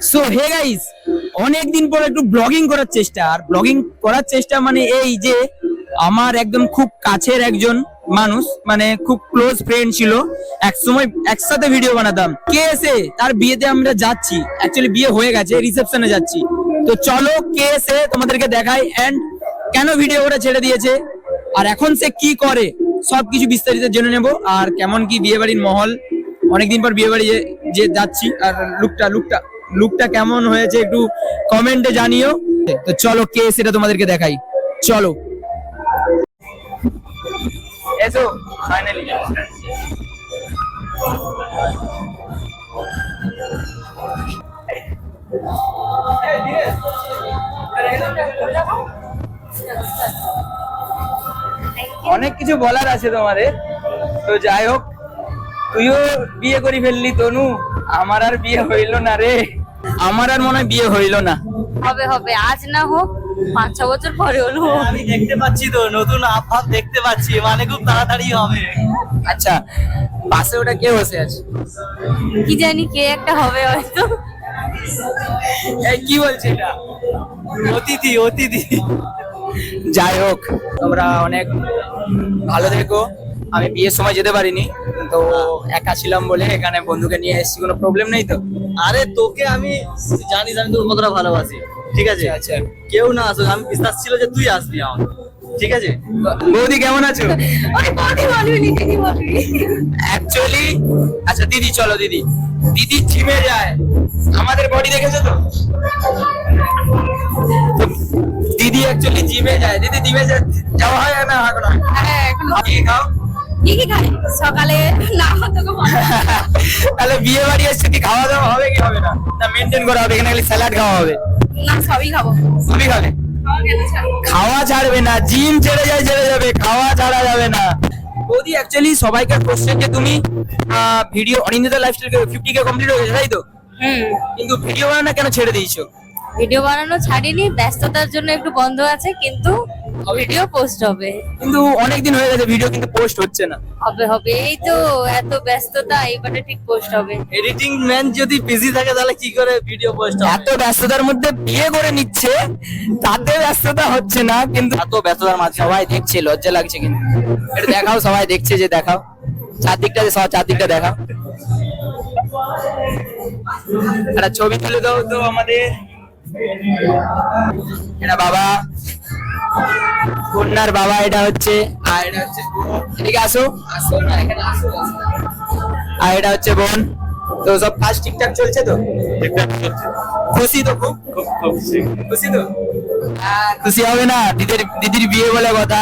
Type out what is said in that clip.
So hey guys অনেকদিন পর একটু ব্লগিং করার চেষ্টা। আর ব্লগিং করার চেষ্টা মানে এই যে, আমার একদম খুব কাছের একজন মানুষ মানে খুব ক্লোজ ফ্রেন্ড ছিল। এক সময় একসাথে ভিডিও বানাতাম। কে এসে? তার বিয়েতে আমরা যাচ্ছি। অ্যাকচুয়ালি বিয়ে হয়ে গেছে রিসেপশনে যাচ্ছি। তো চলো, কে এসে তোমাদেরকে দেখাই এন্ড কেন ভিডিও ওটা ছেড়ে দিয়েছে? আর এখন সে কি করে? সবকিছু বিস্তারিত জেনে নেব। আর কেমন কি বিয়ে বাড়ির মহল? অনেকদিন পর বিয়ে বাড়ি যে যাচ্ছি, আর লুকটা লুকটা লুকটা কেমন হয়েছে একটু কমেন্টে জানিও। তো চলো কে সেটা তোমাদেরকে দেখাই। চলো। এসো ফাইনালি অনেক কিছু বলার আছে তোমাদের। তো যাই হোক, তুইও বিয়ে করে ফেললি, তনু। আমার আর বিয়ে হইল না রে। আমার আর মনে হয় বিয়ে হইল না। হবে হবে। আজ না হোক পাঁচ ছ বছর পরে হলো। আমি দেখতে পাচ্ছি তো নতুন আবহাওয়া দেখতে পাচ্ছি। মানে খুব তাড়াতাড়ি হবে। আচ্ছা পাশে ওটা কে বসে আছে? কি জানি কে একটা হবে হয়তো। এই কি বলছে এটা? অতিথি অতিথি। যাই হোক তোমরা অনেক ভালো থেকো। আমি বিয়ের সময় যেতে পারিনি তো একা ছিলাম বলে এখানে বন্ধুকে নিয়ে এসেছি কোনো প্রবলেম নেই তো? আরে তোকে আমি জানিস আমি তোর কতটা ভালোবাসি ঠিক আছে? আচ্ছা কেউ না আসুক আমি বিশ্বাস ছিল যে তুই আসবি আমার ঠিক আছে? বৌদি কেমন আছো? অ্যাকচুয়ালি আচ্ছা দিদি চলো দিদি। দিদি জিমে যায়। আমাদের বডি দেখেছ তো? দিদি অ্যাকচুয়ালি জিমে যায়। দিদি জিমে যাওয়া হয় না হয় না? হ্যাঁ এখন। কি খাও। কি কি খাই সকালে না তোকে তাহলে বিয়ে বাড়ি এসছে কি খাওয়া দাওয়া হবে কি হবে না? না মেনটেন করা হবে এখানে খালি স্যালাড খাওয়া হবে। না সবই খাব। সবই খাবে? খাওয়া ছাড়বো? না জিম ছেড়ে যায় ছেড়ে যাবে খাওয়া ছাড়া যাবে না। বৌদি অ্যাকচুয়ালি সবাইকার কোশ্চেন যে তুমি video Anindita lifestyle fifty K complete হয়ে গেছে তাই তো? কিন্তু ভিডিও বানানো কেন ছেড়ে দিয়েছ? ভিডিও বানানো ছাড়িনি ব্যস্ততার জন্য একটু বন্ধ আছে কিন্তু ভিডিও পোস্ট হবে। কিন্তু অনেকদিন হয়ে গেছে ভিডিও কিন্তু পোস্ট হচ্ছে না। হবে হবে এই তো এত ব্যস্ততা এইবারে ঠিক পোস্ট হবে। এডিটিং ম্যান যদি বিজি থাকে তাহলে কি করে ভিডিও পোস্ট হবে? এত ব্যস্ততার মধ্যে বিয়ে করে নিচ্ছে তাতে ব্যস্ততা হচ্ছে না কিন্তু এত ব্যস্ততার মাঝে। সবাই দেখছে লজ্জা লাগছে কিন্তু। এটা দেখাও সবাই দেখছে যে দেখাও। চারদিকটা যে সব চারদিকটা দেখাও। একটা ছবি তুলে দাও তো আমাদের। এটা বাবা। কন্যার বাবা এটা হচ্ছে আর এটা হচ্ছে বোন। এদিকে আসো আসো না এখানে আসো আসো। আর এটা হচ্ছে বোন। তো সব ফার্স্ট ঠিকঠাক চলছে তো? খুশি তো খুব? খুশি। তো? হ্যাঁ, খুশি হবে না দিদির দিদির বিয়ে বলে কথা।